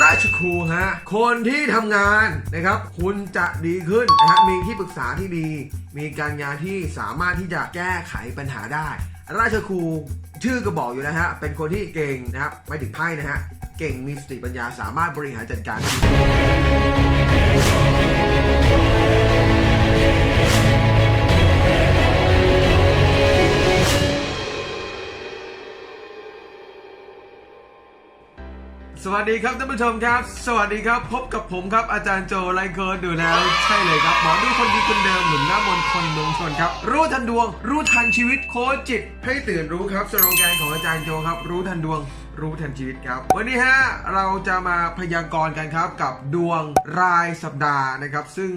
ราชครูฮะ คนที่ทำงานนะครับ คุณจะดีขึ้นนะฮะ มีที่ปรึกษาที่ดี มีการงานที่สามารถที่จะแก้ไขปัญหาได้ ราชครูชื่อก็บอกอยู่แล้วฮะ เป็นคนที่เก่งนะครับไม่ถึงไพ่นะฮะ เก่งมีสติปัญญาสามารถบริหารจัดการ วัสดีครับท่านผู้ชมครับ สวัสดีครับ พบกับผมครับอาจารย์โจไลเคิร์ดูแล้วใช่เลยครับหมอดูคนดีคนเดิมหนุนหน้ามนคนเมืองชนครับ รู้ทันดวง รู้ทันชีวิตโค้จิต ให้ตื่นรู้ครับสโลแกนของอาจารย์โจครับ รู้ทันดวง รู้ทันชีวิตครับ วันนี้ฮะเราจะมาพยากรณ์กันครับกับดวงรายสัปดาห์นะครับ ซึ่ง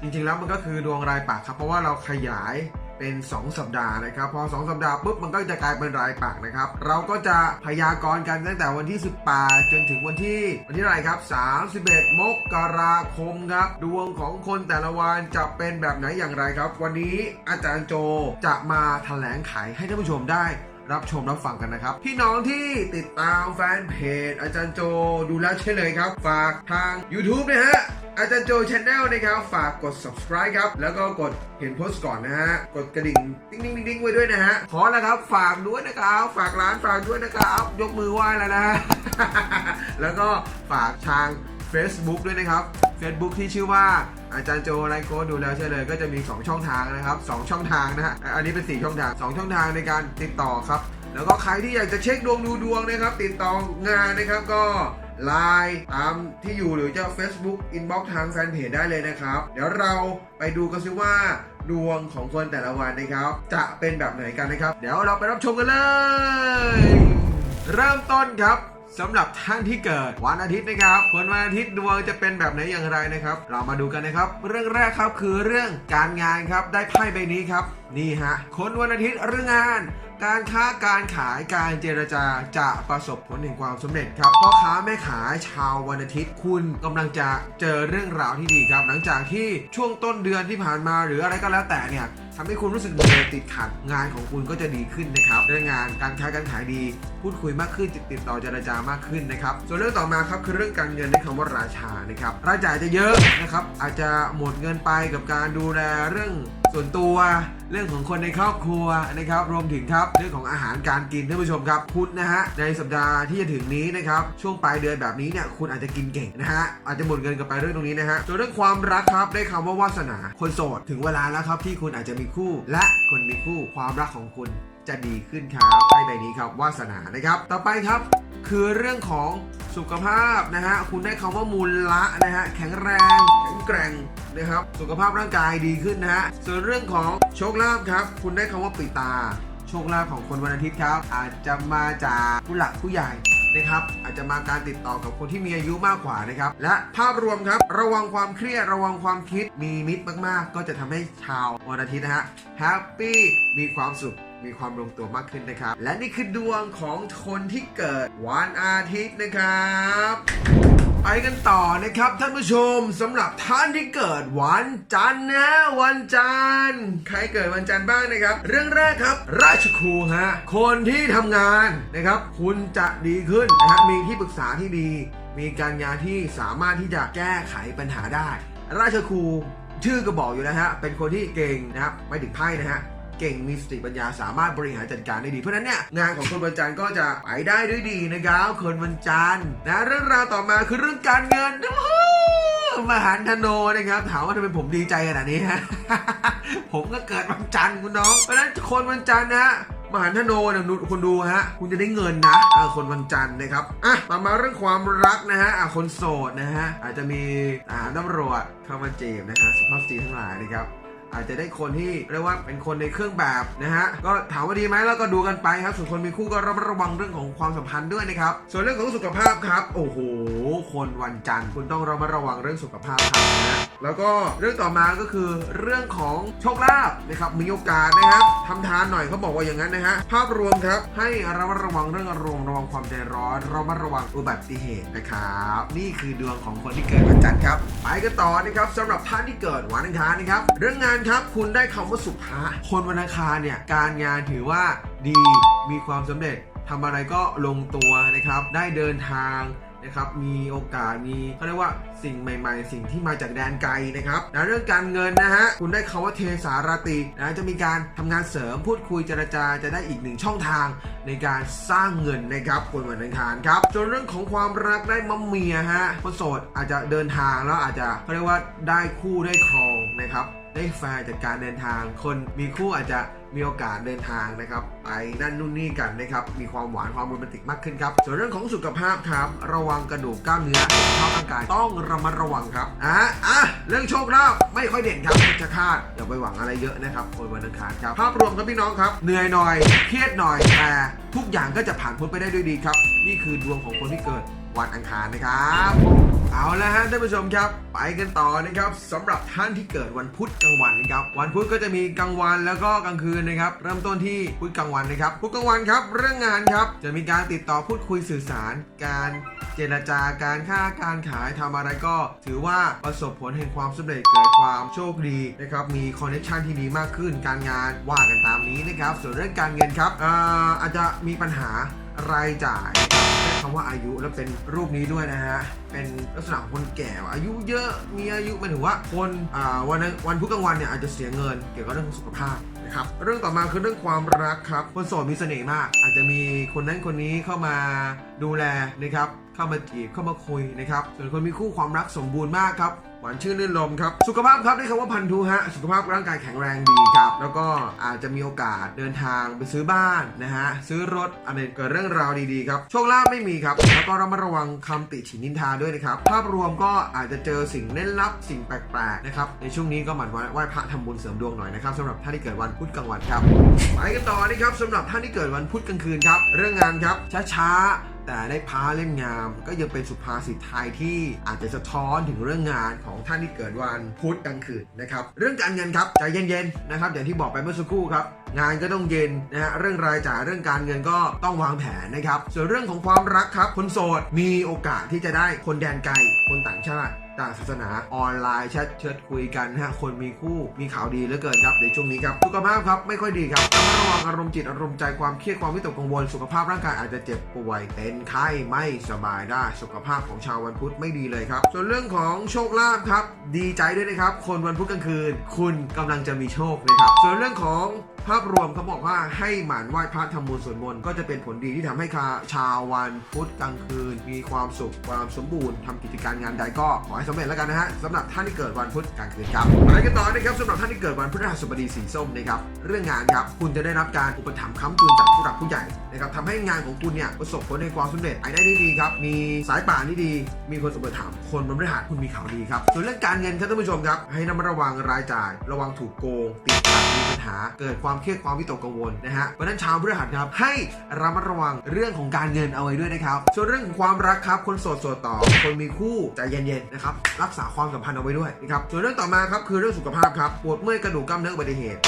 จริงๆแล้วมันก็คือดวงรายปากครับเพราะว่าเราขยาย เป็น 2 สัปดาห์นะครับ พอ 2 สัปดาห์ปุ๊บมันก็จะกลายเป็นรายปักนะครับ เราก็จะพยากรณ์กันตั้งแต่วันที่ 18 จนถึงวันที่วันที่อะไรครับ 31 มกราคมครับ ดวงของคนแต่ละวันจะเป็นแบบไหนอย่างไรครับ วันนี้อาจารย์โจจะมาแถลงไขให้ท่านผู้ชมได้ รับชมรับฟังกันนะครับ พี่น้องที่ติดตามแฟนเพจอาจารย์โจดูแล้วใช่เลยครับ ฝากทาง YouTube นะฮะอาจารย์โจช n แนลนะครับ ฝากกด subscribe ครับ แล้วก็กดเห็นโพสต์ก่อนนะฮะ กดกระดิ่งติ๊งติ๊งติ๊งติ๊งไว้ด้วยนะฮะ ขอนะครับ ฝากด้วยนะครับ ฝากร้านฝากด้วยนะครับ ยกมือไหว้แล้วนะ แล้วก็ฝากทาง Facebook ด้วยนะครับ Facebook ที่ชื่อว่าอาจารย์โจไลโกดูแล้วใช่เลย ก็จะมี 2 ช่องทางนะครับ2ช่องทางนะฮะอันนี้เป็น 4 ช่องทาง 2 ช่องทางในการติดต่อครับ แล้วก็ใครที่อยากจะเช็คดวงดูดวงนะครับ ติดต่องานนะครับก็ไลน์ตามที่อยู่หรือจะ Facebook Inbox ทางแฟนเพจได้เลยนะครับ เดี๋ยวเราไปดูกันซิว่าดวงของคนแต่ละวันนะครับ จะเป็นแบบไหนกันนะครับ เดี๋ยวเราไปรับชมกันเลย เริ่มต้นครับ สำหรับท่านที่เกิดวันอาทิตย์นะครับคนวันอาทิตย์ดวงจะเป็นแบบไหนอย่างไรนะครับ เรามาดูกันนะครับ เรื่องแรกครับคือเรื่องการงานครับได้ไพ่ใบนี้ครับนี่ฮะ คนวันอาทิตย์เรื่องงาน การค้าการขายการเจรจาจะประสบผลแห่งความสำเร็จครับพ่อค้าแม่ขายชาววันอาทิตย์คุณกำลังจะเจอเรื่องราวที่ดีครับ หลังจากที่ช่วงต้นเดือนที่ผ่านมาหรืออะไรก็แล้วแต่เนี่ยทำให้คุณรู้สึกเหนื่อยติดขัดงานของคุณก็จะดีขึ้นนะครับเรื่องงานการค้าการขายดี พูดคุยมากขึ้นติดติดต่อเจรจามากขึ้นนะครับ ส่วนเรื่องต่อมาครับคือเรื่องการเงินในคำว่าราชานะครับรายจ่ายจะเยอะนะครับอาจจะหมดเงินไปกับการดูแลเรื่อง ส่วนตัวเรื่องของคนในครอบครัวนะครับรวมถึงครับเรื่องของอาหารการกินท่านผู้ชมครับคุณนะฮะในสัปดาห์ที่จะถึงนี้นะครับช่วงปลายเดือนแบบนี้เนี่ยคุณอาจจะกินเก่งนะฮะอาจจะหมดเงินกับไปเรื่องตรงนี้นะฮะส่วนเรื่องความรักครับได้คำว่าวาสนาคนโสดถึงเวลาแล้วครับที่คุณอาจจะมีคู่ และคนมีคู่ความรักของคุณจะดีขึ้นครับไพ่ใบนี้ครับวาสนานะครับ ต่อไปครับ คือเรื่องของสุขภาพนะฮะคุณได้คำว่ามูลละนะฮะแข็งแรงแข็งแกร่งนะครับสุขภาพร่างกายดีขึ้นนะฮะส่วนเรื่องของโชคลาภครับ คุณได้คำว่าปิตา โชคลาภของคนวันอาทิตย์ครับ อาจจะมาจากผู้หลักผู้ใหญ่นะครับอาจจะมาการติดต่อกับคนที่มีอายุมากกว่านะครับ และภาพรวมครับ ระวังความเครียดระวังความคิดมีมิตรมาก ๆ ก็จะทำให้ชาววันอาทิตย์นะฮะแฮปปี้มีความสุข มีความลงตัวมากขึ้นนะครับ และนี่คือดวงของคนที่เกิดวันอาทิตย์นะครับไปกันต่อนะครับท่านผู้ชมสำหรับท่านที่เกิดวันจันทร์นะ วันจันทร์ใครเกิดวันจันทร์บ้างนะครับ เรื่องแรกครับ ราชครูฮะคนที่ทำงานนะครับ คุณจะดีขึ้นนะฮะมีที่ปรึกษาที่ดี มีการงานที่สามารถที่จะแก้ไขปัญหาได้ ราชครูชื่อก็บอกอยู่แล้วฮะเป็นคนที่เก่งนะครับไม่ถึงไพ่นะฮะ เก่งมีสติปัญญาสามารถบริหารจัดการได้ดี เพราะนั้นเนี่ยงานของคนวันจันทร์ก็จะไปได้ด้วยดีนะครับคนวันจันทร์นะเรื่องราวต่อมาคือเรื่องการเงินโอ้โหมหันธโนนะครับถามว่าทำไมผมดีใจขนาดนี้ฮะผมก็เกิดวันจันทร์คุณน้อง เพราะฉะนั้นคนวันจันทร์นะฮะมหันธโนนี่ยคุณดูฮะ คุณจะได้เงินนะเออคนวันจันทร์นะครับอะต่อมาเรื่องความรักนะฮะอะคนโสดนะฮะอาจจะมีทหารตำรวจเข้ามาจีบนะฮะสุภาพสตรีทั้งหลายนะครับ อาจจะได้คนที่เรียกว่าเป็นคนในเครื่องแบบนะฮะก็ถามว่าดีไหมแล้วก็ดูกันไปครับส่วนคนมีคู่ก็ระมัดระวังเรื่องของความสัมพันธ์ด้วยนะครับส่วนเรื่องของสุขภาพครับ โอ้โห คนวันจันทร์คุณต้องระมัดระวังเรื่องสุขภาพครับนะแล้วก็เรื่องต่อมาก็คือเรื่องของโชคลาภนะครับมีโอกาสนะครับทำทานหน่อยเขาบอกว่าอย่างนั้นนะฮะภาพรวมครับให้ระมัดระวังเรื่องอารมณ์ระวังความใจร้อนระมัดระวังอุบัติเหตุนะครับนี่คือดวงของคนที่เกิดวันจันทร์ครับไปกันต่อนะครับสำหรับท่านที่เกิดวันอังคารนะครับเรื่องงานครับ คุณได้คำว่าสุภาคนวันอังคารเนี่ย การงานถือว่าดีมีความสำเร็จทำอะไรก็ลงตัวนะครับ ได้เดินทางนะครับมีโอกาสมีเขาเรียกว่าสิ่งใหม่ ๆ สิ่งที่มาจากแดนไกลนะครับนะเรื่องการเงินนะฮะคุณได้คาว่าเทสารตินะจะมีการทำงานเสริมพูดคุยเจรจาจะได้อีกหนึ่งช่องทางในการสร้างเงินนะครับคนวันอังคารครับส่วนเรื่องของความรักได้มัมเมียฮะคนโสดอาจจะเดินทางแล้วอาจจะเขาเรียกว่าได้คู่ได้ครองนะครับ ได้แฟนจากการเดินทาง คนมีคู่อาจจะมีโอกาสเดินทางนะครับไปนั่นนู่นนี่กันนะครับมีความหวานความโรแมนติกมากขึ้นครับ ส่วนเรื่องของสุขภาพครับ ระวังกระดูกกล้ามเนื้อสุขภาร่างกายต้องระมัดระวังครับอะอะเรื่องโชคลาภไม่ค่อยเด่นครับจะคาดอย่าไปหวังอะไรเยอะนะครับคนวันอังคารครับภาพรวมครับพี่น้องครับ เหนื่อยหน่อยเครียดหน่อยแต่ทุกอย่างก็จะผ่านพ้นไปได้ด้วยดีครับ นี่คือดวงของคนที่เกิดวันอังคารนะครับ เอาละฮะท่านผู้ชมครับ ไปกันต่อนะครับสำหรับท่านที่เกิดวันพุธกลางวันนะครับวันพุธก็จะมีกลางวันแล้วก็กลางคืนนะครับ เริ่มต้นที่พุธกลางวันนะครับพุธกลางวันครับ เรื่องงานครับจะมีการติดต่อพูดคุยสื่อสาร การเจรจาการค้าการขายทำอะไรก็ ถือว่าประสบผลแห่งความสำเร็จเกิดความโชคดีนะครับมีคอนเนคชันที่ดีมากขึ้น การงานว่ากันตามนี้นะครับส่วนเรื่องการเงินครับอาอาจจะมีปัญหา รายจ่ายใช้คำว่าอายุแล้วเป็นรูปนี้ด้วยนะฮะ เป็นลักษณะของคนแก่ อายุเยอะมีอายุหมายถึงว่าคนาวันนั้นวันพุธกลางวันเนี่ยอาจจะเสียเงินเกี่ยวกับเรื่องของสุขภาพนะครับเรื่องต่อมาคือเรื่องความรักครับคนโสดมีเสน่ห์มาก อาจจะมีคนนั้นคนนี้เข้ามาดูแลนะครับเข้ามาจีบเข้ามาคุยนะครับส่วนคนมีคู่ความรักสมบูรณ์มากครับ วานชื่นลื่นลมครับ สุขภาพครับได้คำว่าพันธุฮะ สุขภาพร่างกายแข็งแรงดีครับ แล้วก็อาจจะมีโอกาสเดินทางไปซื้อบ้านนะฮะ ซื้อรถอะไรเกิดเรื่องราวดีๆครับ โชคลาภไม่มีครับ แล้วก็ระมัดระวังคำติฉินนินทาด้วยนะครับ ภาพรวมก็อาจจะเจอสิ่งเล่นลับสิ่งแปลกๆนะครับ ในช่วงนี้ก็หมั่นไหว้พระทำบุญเสริมดวงหน่อยนะครับสำหรับท่านที่เกิดวันพุธกลางวันครับ ไปกันต่อนะครับสำหรับท่านที่เกิดวันพุธกลางคืนครับ เรื่องงานครับช้าๆ แต่ได้พาเล่มงาม ก็ยังเป็นสุภาษิตไทยที่อาจจะสะท้อนถึงเรื่องงานของท่านที่เกิดวันพุธกลางคืนนะครับเรื่องการเงินครับใจเย็นๆนะครับอย่างที่บอกไปเมื่อสักครู่ครับงานก็ต้องเย็นนะฮะเรื่องรายจ่ายเรื่องการเงินก็ต้องวางแผนนะครับส่วนเรื่องของความรักครับคนโสดมีโอกาสที่จะได้คนแดนไกลคนต่างชาติ ต่างศาสนาออนไลน์แชทเชิดคุยกันนะฮะคนมีคู่มีข่าวดีเหลือเกินครับในช่วงนี้ครับสุขภาพครับไม่ค่อยดีครับต้องระวังอารมณ์จิตอารมณ์ใจความเครียดความวิตกกังวลสุขภาพร่างกายอาจจะเจ็บป่วย เป็นไข้ไม่สบายได้สุขภาพของชาววันพุธไม่ดีเลยครับ ส่วนเรื่องของโชคลาภครับ ดีใจด้วยนะครับ คนวันพุธกลางคืน คุณกำลังจะมีโชคนะครับส่วนเรื่องของ ภาพรวมเขาบอกว่าให้หมั่นไหว้พระทำบุญสวดมนต์ก็จะเป็นผลดีที่ทำให้ชาววันพุธกลางคืน มีความสุขความสมบูรณ์ทำกิจการงานใดก็ขอให้สำเร็จแล้วกันนะฮะสำหรับท่านที่เกิดวันพุธกลางคืนครับไปกันต่อนะครับสำหรับท่านที่เกิดวันพฤหัสบดีสีส้มนะครับเรื่องงานครับคุณจะได้รับการอุปถัมภ์ค้ำจุนจากผู้หลักผู้ใหญ่นะครับทำให้งานของคุณเนี่ยประสบผลในความสำเร็จไปได้ดีครับมีสายป่านที่ดี มีคนอุปถัมภ์คนบริหารคุณมีข่าวดีครับส่วนเรื่องการเงินครับท่านผู้ชมครับให้ระมัดระวังรายจ่าย ระวังถูกโกงติด หา เกิดความเครียดความวิตกกังวลนะฮะเพราะฉะนั้นชาวพฤหัสครับให้ระมัดระวังเรื่องของการเงินเอาไว้ด้วยนะครับ ส่วนเรื่องของความรักครับคนโสดโสดต่อ คนมีคู่ใจเย็นๆนะครับรักษาความสัมพันธ์เอาไว้ด้วยนะครับส่วนเรื่องต่อมาครับคือเรื่องสุขภาพครับปวดเมื่อยกระดูกกล้ามเนื้ออุบัติเหตุ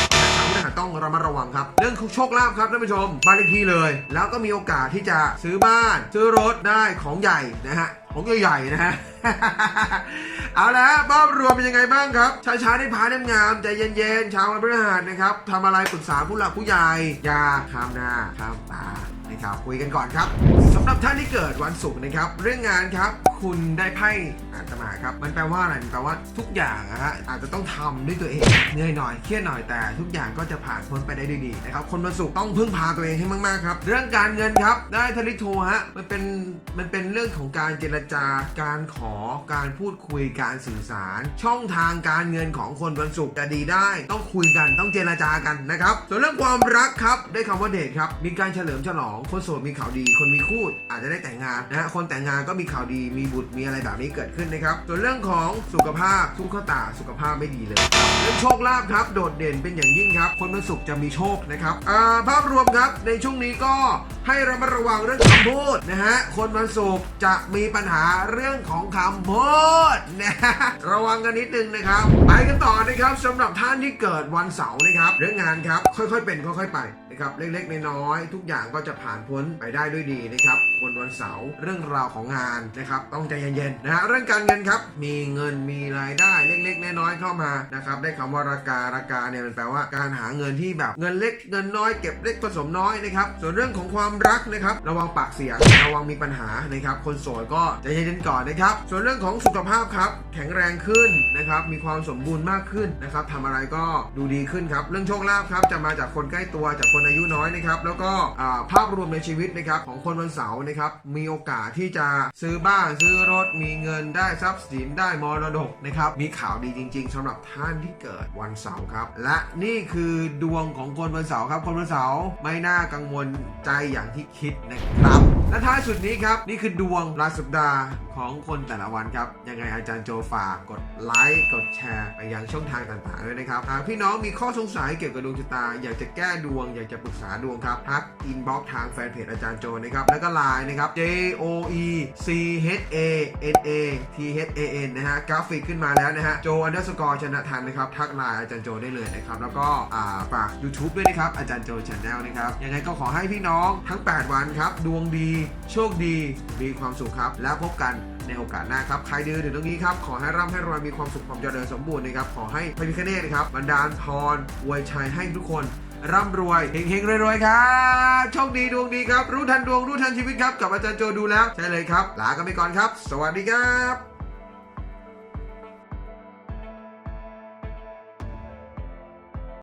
ชาวพฤหัสต้องระมัดระวังครับ เรื่องของโชคลาภครับท่านผู้ชมบ้านเลขที่เลย แล้วก็มีโอกาสที่จะซื้อบ้าน ซื้อรถได้ของใหญ่นะฮะของใหญ่ๆนะฮะเอาละฮะภาพรวมเป็นยังไงบ้างครับช้าๆได้พาเล่มงามใจเย็นๆชาววันพฤหัสนะครับทำอะไรปรึกษาผู้หลักผู้ใหญ่อย่าข้ามหน้าข้ามตานะครับคุยกันก่อนครับสำหรับท่านที่เกิดวันศุกร์นะครับ เรื่องงานครับ คุณได้ไพ่ อาตมาครับ มันแปลว่าอะไรมันแปลว่าทุกอย่างอะฮะอาจจะต้องทำด้วยตัวเองเหนื่อยหน่อยเครียดหน่อยแต่ ทุกอย่างก็จะผ่านพ้นไปได้ด้วยดีนะครับคนวันศุต้องพึ่งพาตัวเองให้มากๆครับ เรื่องการเงินครับ ได้ทลิโทฮะมันเป็นมันเป็นเรื่องของการเจรจาการขอการพูดคุยการสื่อสาร ช่องทางการเงินของคนวันศุกร์จะดีได้ ต้องคุยกันต้องเจรจากันนะครับส่วนเรื่องความรักครับได้คำว่าเดทครับมีการเฉลิมฉลอง คนโสดมีข่าวดี คนมีคู่อาจจะได้แต่งงานนะฮะคนแต่งงานก็มีข่าวดีมีบุตรมีอะไรแบบนี้เกิดขึ้นนะครับส่วนเรื่องของสุขภาพทุกข้อตาสุขภาพไม่ดีเลย เรื่องโชคลาภครับโดดเด่นเป็นอย่างยิ่งครับ คนวันศุกร์จะมีโชคนะครับภาพรวมครับในช่วงนี้ก็ให้ระมัดระวังเรื่องคำพูดนะฮะคนวันศุกร์จะมีปัญหาเรื่องของคำพูดนะฮะระวังกันนิดนึงนะครับ ไปกันต่อนะครับสำหรับท่านที่เกิดวันเสาร์นะครับ เรื่องงานครับ ค่อยๆเป็น ค่อยๆไป ครับเล็กๆน้อยๆทุกอย่างก็จะผ่านพ้นไปได้ด้วยดีนะครับวันวันเสาร์เรื่องราวของงานนะครับต้องใจเย็นๆนะฮะเรื่องการเงินครับมีเงินมีรายได้เล็กๆน้อยๆเข้ามานะครับได้คำว่าราการาคาเนี่ยมันแปลว่าการหาเงินที่แบบเงินเล็กเงินน้อยเก็บเล็กผสมน้อยนะครับส่วนเรื่องของความรักนะครับระวังปากเสียงระวังมีปัญหานะครับคนโสดก็ใจเย็นๆก่อนนะครับส่วนเรื่องของสุขภาพครับแข็งแรงขึ้นนะครับมีความสมบูรณ์มากขึ้นนะครับทำอะไรก็ดูดีขึ้นครับเรื่องโชคลาภครับจะมาจากคนใกล้ตัวจากคนอายุน้อยนะครับแล้วก็ภาพรวมในชีวิตนะครับของคนวันเสาร์นะครับมีโอกาสที่จะซื้อบ้านซื้อรถมีเงินได้ทรัพย์สินได้มรดกนะครับมีข่าวดีจริง ๆสำหรับท่านที่เกิดวันเสาร์ครับและนี่คือดวงของคนวันเสาร์ครับคนวันเสาร์ไม่น่ากังวลใจอย่างที่คิดนะครับและท้ายสุดนี้ครับนี่คือดวงรายสัปดาห์ ของคนแต่ละวันครับ ยังไงอาจารย์โจฝากกดไลค์กดแชร์ไปยังช่องทางต่างๆด้วยนะครับ หากพี่น้องมีข้อสงสัยเกี่ยวกับดวงชะตา อยากจะแก้ดวง อยากจะปรึกษาดวงครับทักอินบ็อกซ์ทางแฟนเพจอาจารย์โจนะครับ แล้วก็ไลน์นะครับ J O E C H A N A T H A N นะฮะกราฟิกขึ้นมาแล้วนะฮะโจอันเดอร์สกอร์ชนะทันนะครับทักไลน์อาจารย์โจได้เลยนะครับ แล้วก็ฝาก YouTube ด้วยนะครับอาจารย์โจช n แนลนะครับยังไงก็ขอให้พี่น้องทั้ง 8 วันครับ ดวงดี โชคดี มีความสุขครับ แล้วพบกันในโอกาสหน้าครับใครดูถึงตรงนี้ครับขอให้ร่ำให้รวยมีความสุขความเจริญสมบูรณ์นะครับขอให้พระพิฆเนศนครับบันดาลพรอวยชัยให้ทุกคนร่ำรวยเฮงๆรวยๆครับโชคดีดวงดีครับ รู้ทันดวงรู้ทันชีวิตครับ กับอาจารย์โจดูแล้ว ใช่เลยครับ ลากันไปก่อนครับ สวัสดีครับ